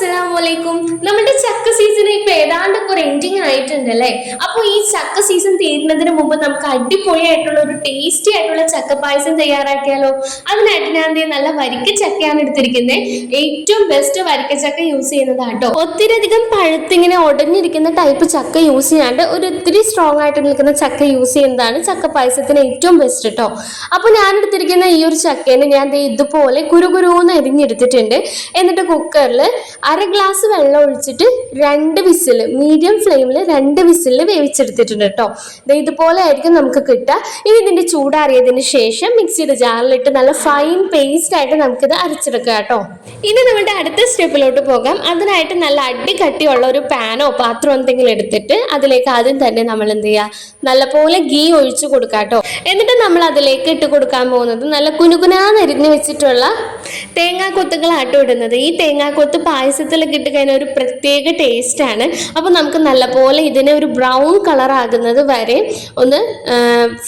അസ്സലാമലൈക്കും നമ്മുടെ ചക്ക സീസൺ ഇപ്പൊ ഏതാണ്ട് കുറെ എൻഡിങ് ആയിട്ടുണ്ട് അല്ലേ അപ്പോൾ ഈ ചക്ക സീസൺ തീരുന്നതിന് മുമ്പ് നമുക്ക് അടിപൊളിയായിട്ടുള്ള ഒരു ടേസ്റ്റി ആയിട്ടുള്ള ചക്ക പായസം തയ്യാറാക്കിയാലോ? അതിനായിട്ട് ഞാൻ നല്ല വരിക്ക ചക്കയാണ് എടുത്തിരിക്കുന്നത് ഏറ്റവും ബെസ്റ്റ് വരിക്ക ചക്ക യൂസ് ചെയ്യുന്നതാണ് കേട്ടോ ഒത്തിരി അധികം പഴുത്തിങ്ങനെ ഉടഞ്ഞിരിക്കുന്ന ടൈപ്പ് ചക്ക യൂസ് ചെയ്യാണ്ട് ഒരു ഒത്തിരി സ്ട്രോങ് ആയിട്ട് നിൽക്കുന്ന ചക്ക യൂസ് ചെയ്യുന്നതാണ് ചക്ക പായസത്തിന് ഏറ്റവും ബെസ്റ്റ് കേട്ടോ അപ്പോൾ ഞാൻ എടുത്തിരിക്കുന്ന ഈ ഒരു ചക്കേനെ ഞാൻ ഇതുപോലെ കുരുകുരുന്ന് എരിഞ്ഞെടുത്തിട്ടുണ്ട്. എന്നിട്ട് കുക്കറിൽ അര ഗ്ലാസ് വെള്ളം ഒഴിച്ചിട്ട് രണ്ട് വിസിൽ മീഡിയം ഫ്ലെയിമിൽ രണ്ട് വിസിൽ വേവിച്ചെടുത്തിട്ടുണ്ട് കേട്ടോ ഇതുപോലെ ആയിരിക്കും നമുക്ക് കിട്ടുക. ഇനി ഇതിന്റെ ചൂടാറിയതിന് ശേഷം മിക്സിയുടെ ജാറിലിട്ട് നല്ല ഫൈൻ പേസ്റ്റ് ആയിട്ട് നമുക്കിത് അരച്ചെടുക്കുക കേട്ടോ ഇനി നമ്മുടെ അടുത്ത സ്റ്റെപ്പിലോട്ട് പോകാം. അതിനായിട്ട് നല്ല അടി കട്ടിയുള്ള ഒരു പാനോ പാത്രമോ എന്തെങ്കിലും എടുത്തിട്ട് അതിലേക്ക് ആദ്യം തന്നെ നമ്മൾ എന്ത് ചെയ്യുക? നല്ലപോലെ ഗീ ഒഴിച്ചു കൊടുക്കുക കേട്ടോ എന്നിട്ട് നമ്മൾ അതിലേക്ക് ഇട്ട് കൊടുക്കാൻ പോകുന്നത് നല്ല കുനുകുനാന്നരിഞ്ഞ് വെച്ചിട്ടുള്ള തേങ്ങാക്കൊത്തുകളാട്ടോ ഇടുന്നത്. ഈ തേങ്ങാക്കൊത്ത് പായസത്തിലൊക്കെ ഇട്ട് കഴിഞ്ഞാൽ ഒരു പ്രത്യേക ടേസ്റ്റാണ് അപ്പോൾ നമുക്ക് നല്ലപോലെ ഇതിനെ ഒരു ബ്രൗൺ കളർ ആകുന്നത് വരെ ഒന്ന്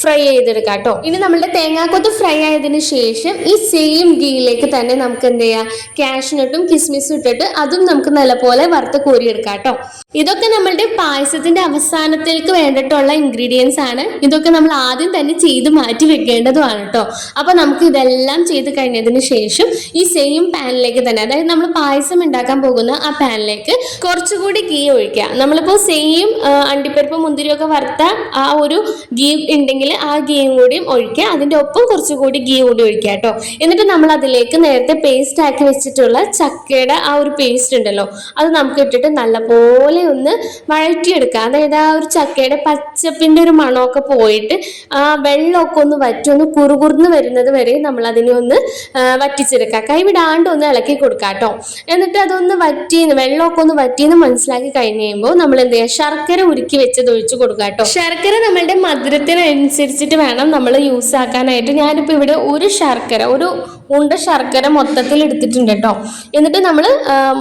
ഫ്രൈ ചെയ്തെടുക്കാം കേട്ടോ ഇനി നമ്മളുടെ തേങ്ങാക്കൊത്ത് ഫ്രൈ ആയതിനു ശേഷം ഈ സെയിം ഗീയിലേക്ക് തന്നെ നമുക്ക് എന്ത് ചെയ്യാം? കാഷ്നട്ടും കിസ്മിസും ഇട്ടിട്ട് അതും നമുക്ക് നല്ലപോലെ വറുത്ത് കോരിയെടുക്കാം കേട്ടോ ഇതൊക്കെ നമ്മളുടെ പായസത്തിന്റെ അവസാനത്തേക്ക് വേണ്ടിയിട്ടുള്ള ഇൻഗ്രീഡിയൻസ് ആണ്. ഇതൊക്കെ നമ്മൾ ആദ്യം തന്നെ ചെയ്ത് മാറ്റി വെക്കേണ്ടതുമാണ് കേട്ടോ അപ്പൊ നമുക്ക് ഇതെല്ലാം ചെയ്ത് കഴിഞ്ഞതിന് ശേഷം ഈ സെയിം പാനിലേക്ക് തന്നെ അതായത് നമ്മൾ പായസം ഉണ്ടാക്കാൻ പോകുന്ന ആ പാനിലേക്ക് കുറച്ചുകൂടി ഗീ ഒഴിക്കുക. നമ്മളിപ്പോൾ സെയിം അണ്ടിപ്പരിപ്പ് മുന്തിരിയൊക്കെ വറുത്ത ആ ഒരു ഗീ ഉണ്ടെങ്കിൽ ആ ഗീയും കൂടിയും ഒഴിക്കുക. അതിന്റെ ഒപ്പം കുറച്ചുകൂടി ഗീ കൂടി ഒഴിക്കുക കേട്ടോ. എന്നിട്ട് നമ്മൾ അതിലേക്ക് നേരത്തെ പേസ്റ്റ് ആക്കി വെച്ചിട്ടുള്ള ചക്കയുടെ ആ ഒരു പേസ്റ്റ് ഉണ്ടല്ലോ അത് നമുക്ക് ഇട്ടിട്ട് നല്ലപോലെ ഒന്ന് വഴറ്റിയെടുക്കുക. അതായത് ആ ഒരു ചക്കയുടെ പച്ചപ്പിന്റെ ഒരു മണമൊക്കെ പോയിട്ട് ആ വെള്ളമൊക്കെ ഒന്ന് വറ്റി ഒന്ന് കുറുകുറുന്ന് വരുന്നത് വരെ നമ്മൾ അതിനെ ഒന്ന് വറ്റിച്ചെടുക്കുക. കൈവിടാണ്ട് ഒന്ന് ഇളക്കി കൊടുക്കുക കേട്ടോ. എന്നിട്ട് അതൊന്ന് വറ്റിന്ന് വെള്ളമൊക്കെ ഒന്ന് വറ്റിന്ന് മനസ്സിലാക്കി കഴിഞ്ഞ് കഴിയുമ്പോൾ നമ്മൾ എന്ത് ചെയ്യുക? ശർക്കര ഉരുക്കി വെച്ചത് ഒഴിച്ചു കൊടുക്കുക കേട്ടോ. ശർക്കര നമ്മളുടെ മധുരത്തിനനുസരിച്ചിട്ട് വേണം നമ്മൾ യൂസ് ആക്കാനായിട്ട്. ഞാനിപ്പോൾ ഇവിടെ ഒരു ശർക്കര ഒരു ഉണ്ട ശർക്കര മൊത്തത്തിൽ എടുത്തിട്ടുണ്ട് കേട്ടോ. എന്നിട്ട് നമ്മൾ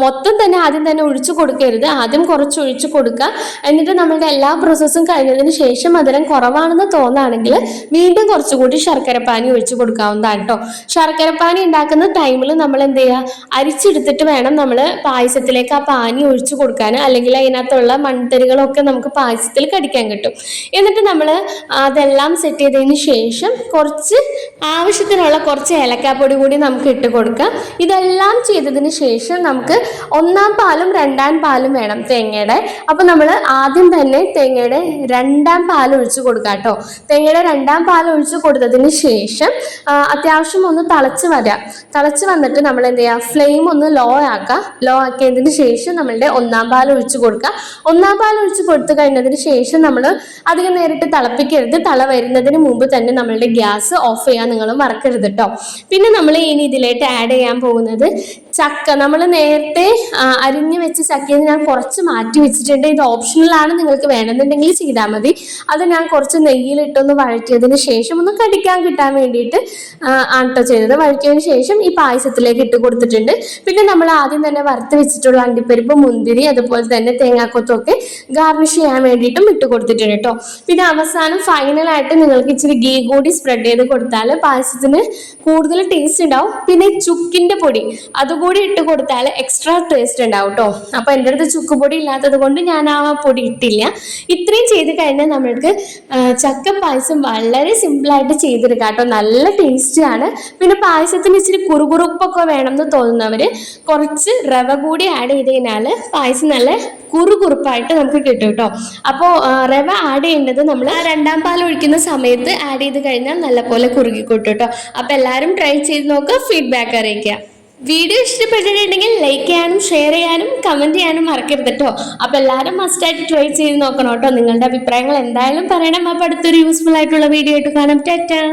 മൊത്തം തന്നെ ആദ്യം തന്നെ ഒഴിച്ചു കൊടുക്കരുത്. ആദ്യം കുറച്ച് ഒഴിച്ചു കൊടുക്കുക. എന്നിട്ട് നമ്മളുടെ എല്ലാ പ്രോസസ്സും കഴിഞ്ഞതിന് ശേഷം മധുരം കുറവാണെന്ന് തോന്നുകയാണെങ്കിൽ വീണ്ടും കുറച്ചുകൂടി ശർക്കരപ്പാനി ഒഴിച്ചു കൊടുക്കാവുന്നതാണ് കേട്ടോ. ശർക്കരപ്പാനി ഉണ്ടാക്കുന്ന ടൈമിൽ നമ്മൾ എന്ത് ചെയ്യുക? അരിച്ചെടുത്തിട്ട് വേണം നമ്മൾ പായസത്തിലേക്ക് ആ പാനി ഒഴിച്ചു കൊടുക്കാൻ. അല്ലെങ്കിൽ അതിനകത്തുള്ള മൺതരികളൊക്കെ നമുക്ക് പായസത്തിൽ കടിക്കാൻ കിട്ടും. എന്നിട്ട് നമ്മൾ അതെല്ലാം സെറ്റ് ചെയ്തതിന് ശേഷം കുറച്ച് ആവശ്യത്തിനുള്ള കുറച്ച് ഏലക്കാപ്പൊടി കൂടി നമുക്ക് ഇട്ട് കൊടുക്കാം. ഇതെല്ലാം ചെയ്തതിന് ശേഷം നമുക്ക് ഒന്നാം പാലും രണ്ടാം പാലും വേണം തേങ്ങയുടെ. അപ്പോൾ നമ്മൾ ആദ്യം തന്നെ തേങ്ങയുടെ രണ്ടാം പാൽ ഒഴിച്ച് കൊടുക്കാം കേട്ടോ. തേങ്ങയുടെ രണ്ടാം പാൽ ഒഴിച്ച് കൊടുത്തതിന് ശേഷം അത്യാവശ്യം ഒന്ന് തിളച്ച് വരാം. തിളച്ച് വന്നിട്ട് നമ്മൾ എന്ത് ചെയ്യുക ഫ്ലെയിം ഒന്ന് ലോ ആക്കുക ലോ ആക്കിയതിന് ശേഷം നമ്മളുടെ ഒന്നാം പാൽ ഒഴിച്ച് കൊടുക്കുക ഒന്നാം പാൽ ഒഴിച്ച് കൊടുത്തു കഴിഞ്ഞതിന് ശേഷം നമ്മൾ അധികം നേരിട്ട് തിളപ്പിക്കരുത്. തള വരുന്നതിന് മുമ്പ് തന്നെ നമ്മളുടെ ഗ്യാസ് ഓഫ് ചെയ്യാൻ നിങ്ങൾ മറക്കരുത് കേട്ടോ. പിന്നെ നമ്മൾ ഇനി ഇതിലേക്ക് ആഡ് ചെയ്യാൻ പോകുന്നത്. ചക്ക നമ്മൾ നേരത്തെ അരിഞ്ഞു വെച്ച ചക്കയിൽ ഞാൻ കുറച്ച് മാറ്റി വെച്ചിട്ടുണ്ട്. ഇത് ഓപ്ഷണലാണ് നിങ്ങൾക്ക് വേണമെന്നുണ്ടെങ്കിൽ ചെയ്താൽ മതി. അത് ഞാൻ കുറച്ച് നെയ്യിലിട്ടൊന്ന് വഴറ്റിയതിന് ശേഷം ഒന്ന് കടിക്കാൻ കിട്ടാൻ വേണ്ടിയിട്ട് ആട്ടോ ചെയ്തത്. വഴറ്റിയതിന് ശേഷം ഈ പായസത്തിലേക്ക് ഇട്ട് കൊടുത്തിട്ടുണ്ട്. പിന്നെ നമ്മൾ ആദ്യം തന്നെ വറുത്ത് വെച്ചിട്ടുള്ള അണ്ടിപ്പരിപ്പ് മുന്തിരി അതുപോലെ തന്നെ തേങ്ങാക്കൊത്തൊക്കെ ഗാർണിഷ് ചെയ്യാൻ വേണ്ടിയിട്ടും ഇട്ട് കൊടുത്തിട്ടുണ്ട് കേട്ടോ പിന്നെ അവസാനം ഫൈനലായിട്ട് നിങ്ങൾക്ക് ഇച്ചിരി ഗീ കൂടി സ്പ്രെഡ് ചെയ്ത് കൊടുത്താൽ പായസത്തിന് കൂടുതൽ ടേസ്റ്റ് ഉണ്ടാവും. പിന്നെ ചുക്കിന്റെ പൊടി അതുകൂടി ഇട്ട് കൊടുത്താൽ എക്സ്ട്രാ ടേസ്റ്റ് ഉണ്ടാവും കേട്ടോ അപ്പോൾ എന്റെ അടുത്ത് ചുക്ക് പൊടി ഇല്ലാത്തത് കൊണ്ട് ഞാൻ ആ പൊടി ഇട്ടില്ല. ഇത്രയും ചെയ്ത് കഴിഞ്ഞാൽ നമ്മൾക്ക് ചക്ക പായസം വളരെ സിമ്പിളായിട്ട് ചെയ്തെടുക്കാം കേട്ടോ നല്ല ടേസ്റ്റ് ആണ്. പിന്നെ പായസത്തിന് ഇച്ചിരി കുറുകുറുപ്പൊക്കെ വേണം എന്ന് തോന്നുന്നവര് കുറച്ച് റവ കൂടി ആഡ് ചെയ്ത് കഴിഞ്ഞാൽ പായസം നല്ല കുറുകുറുപ്പായിട്ട് നമുക്ക് കിട്ടും കേട്ടോ. അപ്പോൾ റവ ആഡ് ചെയ്യേണ്ടത് നമ്മൾ രണ്ടാം പാൽ ഒഴിക്കുന്ന സമയത്ത് ആഡ് ചെയ്ത് കഴിഞ്ഞാൽ നല്ലപോലെ കുറുകി കിട്ടും. കേട്ടോ അപ്പോൾ എല്ലാവരും ട്രൈ ചെയ്ത് നോക്കുക ഫീഡ്ബാക്ക് അറിയിക്കുക. വീഡിയോ ഇഷ്ടപ്പെട്ടിട്ടുണ്ടെങ്കിൽ ലൈക്ക് ചെയ്യാനും ഷെയർ ചെയ്യാനും കമന്റ് ചെയ്യാനും മറക്കരുത് കേട്ടോ. അപ്പോൾ എല്ലാവരും മസ്റ്റായിട്ട് ട്രൈ ചെയ്ത് നോക്കണം കേട്ടോ. നിങ്ങളുടെ അഭിപ്രായങ്ങൾ എന്തായാലും പറയണം. അപ്പോൾ അടുത്തൊരു യൂസ്ഫുൾ ആയിട്ടുള്ള വീഡിയോ ആയിട്ട് കാണാം. ടാറ്റാ.